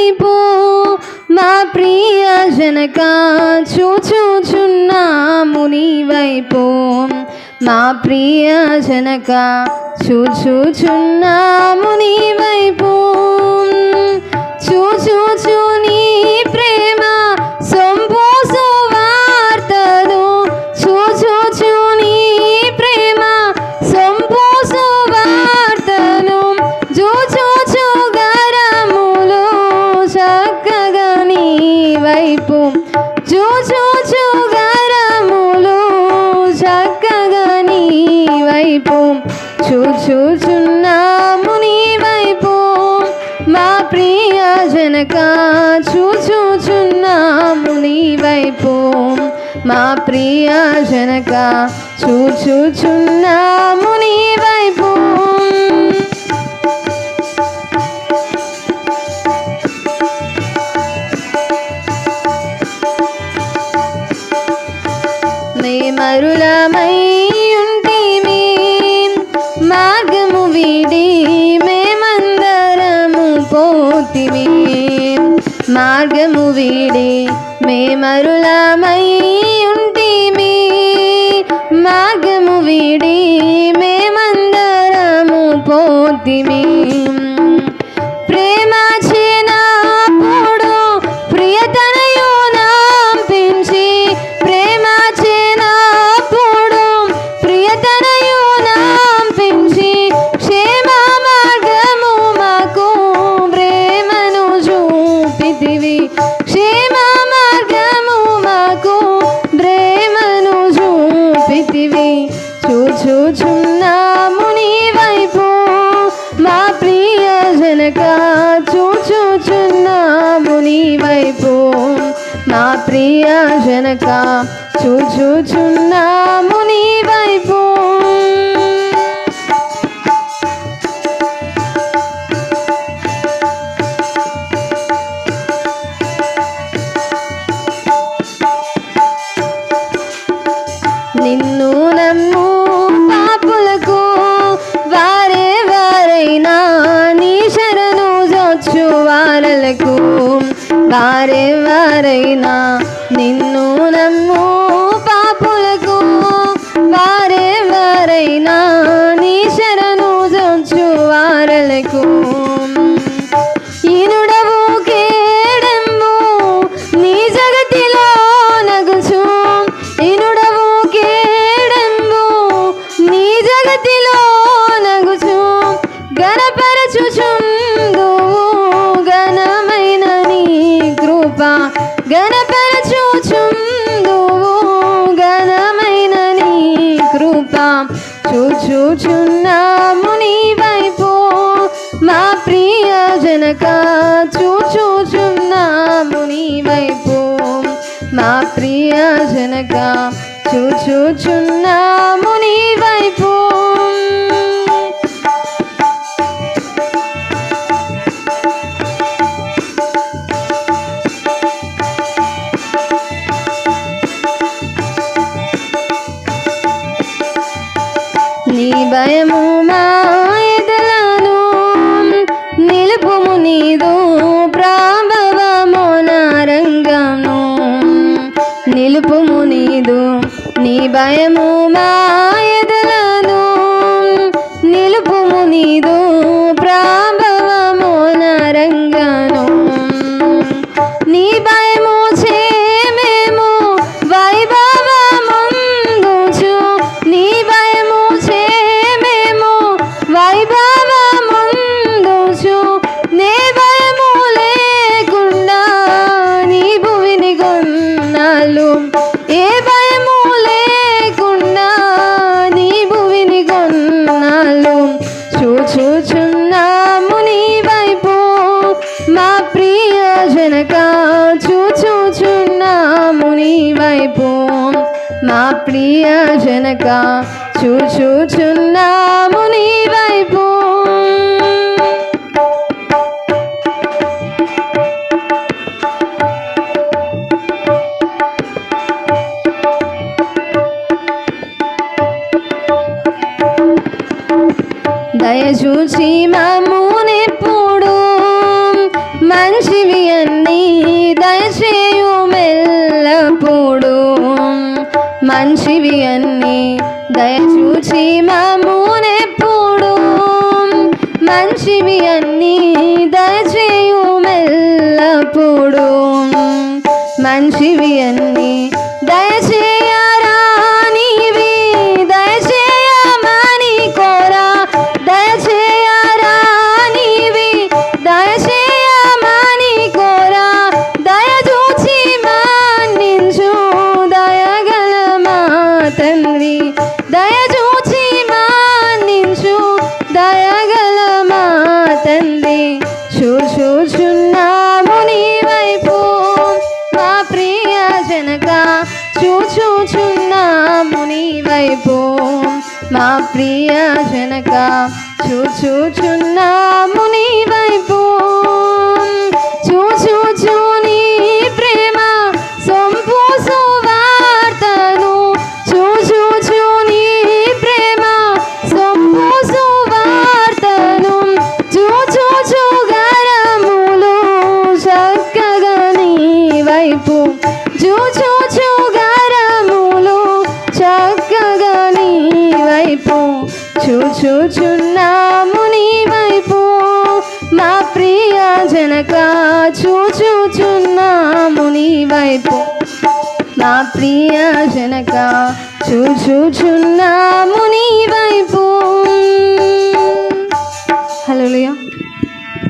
వైపు మా ప్రియ జనక చూచుచున్నాము నీ వైపు మా ప్రియ జనక చూచుచున్నాము నీ వైపు చూచుచున్నాము నీ వైపు. మా ప్రియ జనక చూచుచున్నాము నీ వైపు. మా ప్రియ జనక చూచుచున్నాము నీ వైపు. నే മാർഗമു വീടെ മേമരുളാമയുണ്ടീമേ മാർഗമു വീടീമേ చూచుచున్నాము నీ వైపు. మా ప్రియ జనక చూచుచున్నాము నీ వైపు. మా ప్రియ జనక చూచుచున్నా వారే వారైనా నిన్ను నమ్ము చూచున్నాము నీ వైపు. మా ప్రియ జనక చూచుచున్నాము నీ వైపు. మా ప్రియ జనక చూచుచున్నాము భయము మాయదలను నిలుపుము నీదు ప్రాభవము నారంగను నిలుపుము నీదు నీ భయము మా ప్రియ జనక చూచుచున్నాము నీ వైపు మా ప్రియ జనక చూచుచున్నాము నీ వైపు దయచూచి మమ్మునెప్పుడు మెల్లప్పుడు మంచివి అన్ని దయచూచి మామూనెప్పుడు మంచివి అన్ని దయచేయు మెల్లప్పుడు మంచివి అన్ని మా ప్రియ జనక చూచుచున్నాము నీ వైపు. చూచుచు నీ ప్రేమ సొంపు సువార్తను. చూచుచు నీ ప్రేమ సొంపు సువార్తను. చూచుచు గరములు చక్కగా నీ వైపు. చూచుచు చూచున్నాము నీ వైపు మా ప్రియ జనక చూచుచున్నాము నీ వైపు మా ప్రియ జనక చూచుచున్నాము నీ వైపు హలో